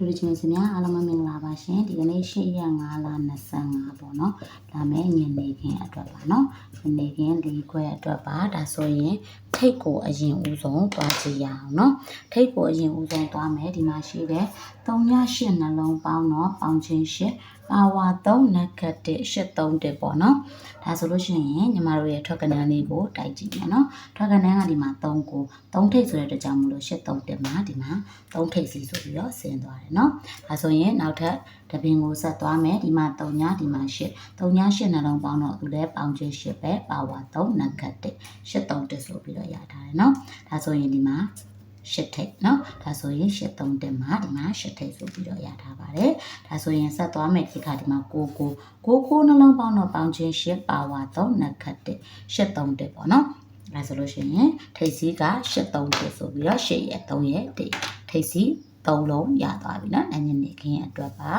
တူတူချင်းစများအားလုံးပဲမင်္ဂလာပါရှင်ဒီကနေ့၈ရက်5လ25ပေါ့နော်ဒါမဲ့ညနေခင်းအတွက်ပါနော်ညနေခင်း၄ခွဲအတွက်ပါဒါဆိုရင်ထိတ်ကိုအရင်ဦးဆုံးသွားကြည့်ရအောင်နော်ထိတ်ကိုအရင်ဦးဆုံးသွားမယ်ဒီမှာရှိတဲ့3ည8နှလုံးပေါင်းတော့ပေါင်းချင်း8 ပါဝါ3နဂတ်1 8 3ပေါ့နော်ဒါဆိုလို့ရှိရင်ညီမတို့ရဲ့ထွက်ကနန်းလေးကိုတိုက်ကြည့်မယ်နော်ထွက်ကနန်းကဒီမှာ3ကို3ထိတ်ဆိုတဲ့အတွက်ကြောင့်မလို့8 3တက်မှာဒီမှာ3ထိတ်စီဆိုပြီးတော့ဆင်းသွားတယ်နော်ဒါဆိုရင်နောက်ထပ်တပင်ကိုဆက်သွားမယ်ဒီမှာ3ညဒီမှာ8 3ည8နှလုံးပေါင်းတော့သူလည်းပေါင်းချင်း8ပဲပါဝါ3နဂတ်1 8 3တက်ဆိုပြီးတော့ရထားတယ်နော်ဒါဆိုရင်ဒီမှာ ရှစ်ထိတ်เนาะဒါဆိုရင်ရှစ်သုံးတက်မှာဒီမှာရှစ်ထိတ်ဆိုပြီးတော့ရထားပါတယ်ဒါဆိုရင်ဆက်သွားမယ်ဒီခါဒီမှာကိုကိုကိုကိုနှလုံးပေါင်းတော့ပေါင်းချင်းရှစ်ပါဝါ3နခတ်တက်ရှစ်သုံးတက်ပေါ့เนาะဒါဆိုလို့ရှိရင်ထိတ်စီးကရှစ်သုံးတက်ဆိုပြီးတော့ရှစ်ရဲ့3ရဲ့တက်ထိတ်စီးသုံးလုံးရသွားပြီเนาะအညနေခင်းအတွက်ပါ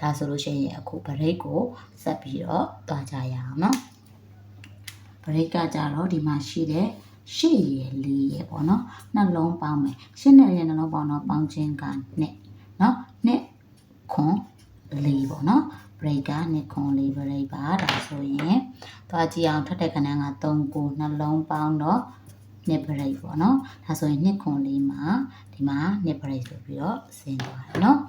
ဒါဆိုလို့ရှိရင်အခုဗရိတ်ကိုဆက်ပြီးတော့တွားကြရအောင်เนาะဗရိတ်ကကြတော့ဒီမှာရှိတဲ့ ရှစ်ရယ်လေးရယ်ပေါ့နော်နှလုံးပေါင်းမယ်ရှစ်နဲ့ရယ်နှလုံးပေါင်းတော့ပေါင်းခြင်းကနှစ်နော်နှစ်ခွန်လေးပေါ့နော် break ကနှစ်ခွန်လေး break ပါဒါဆိုရင်သွားကြည့်အောင်ထပ်တဲ့ခဏက3ကိုနှလုံးပေါင်းတော့နှစ် break ပေါ့နော်ဒါဆိုရင်နှစ်ခွန်လေးမှာဒီမှာနှစ် break ဆိုပြီးတော့ဆင်းသွားတယ်နော်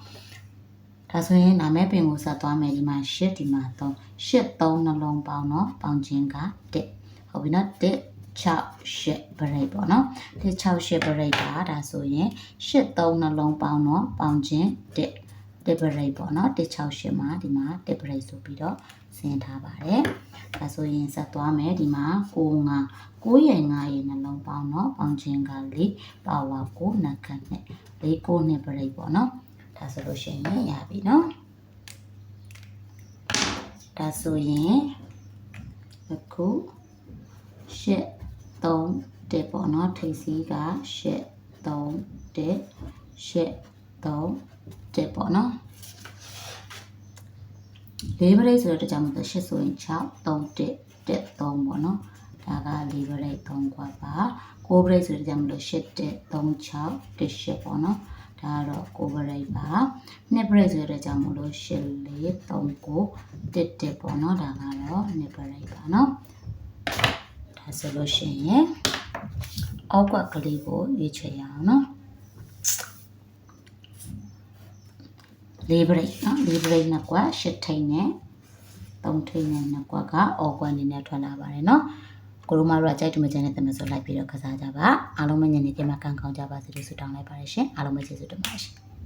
ဒါဆိုရင်နာမည်ပင်ကိုဆက်သွားမယ်ဒီမှာ8ဒီမှာ3 8 3နှလုံးပေါင်းတော့ပေါင်းခြင်းက1ဟုတ်ပြီနော်1 6 8 break ပေါ့နော်ဒီ6 8 break ပါဒါဆိုရင်8 3နှလုံးပေါင်းတော့ပေါင်းခြင်း1 1 break ပေါ့နော်1 6 8မှာဒီမှာ1 break ဆိုပြီးတော့ဆင်းထားပါတယ်ဒါဆိုရင်ဆက်သွားမယ်ဒီမှာ9 5 9ရဲ့9ရဲ့နှလုံးပေါင်းတော့ပေါင်းခြင်းက4ပါဝါ9နခတ်နဲ့4 9နဲ့ break ပေါ့နော်ဒါဆိုလို့ရှိရင်ရပြီနော်ဒါဆိုရင်အခုရှစ် 3တက်ပေါ့နော်ထိပ်စီးက8 3တက်8 3တက်ပေါ့နော်လေးပရိတ်ဆိုတော့တကြောင်မလို့8ဆိုရင်6 3တက်တက်3ပေါ့နော်ဒါကလေးပရိတ်3กว่าပါ9ပရိတ်ဆိုတော့တကြောင်မလို့8တက်3 6တက်8ပေါ့နော်ဒါကတော့ကိုဗရိတ်ပါနှစ်ပရိတ်ဆိုတဲ့ကြောင့်မလို့8 4 3 9တက်တက်ပေါ့နော်ဒါကတော့နှစ်ပရိတ်ပါနော်ဒါ ဆိုလို့ရှိရင်အောက်ကကလေးကိုရွေးချယ်ရအောင်နော်လေးပရိတ်နော်လေးပရိတ်နှစ်ကွက်ရှစ်ထိန်နဲ့သုံးထိန်နဲ့နှစ်ကွက်ကအောက်ကွက်အနေနဲ့ထွက်လာပါတယ်နော်ကိုရိုမာတို့ကကြိုက်တူမကြတဲ့သမဆိုလိုက်ပြီးတော့ကစားကြပါအားလုံးမညနေခင်းမှာကံကောင်းကြပါစေလို့ဆုတောင်းလိုက်ပါတယ်ရှင်အားလုံးပဲကျေးဇူးတင်ပါတယ်ရှင်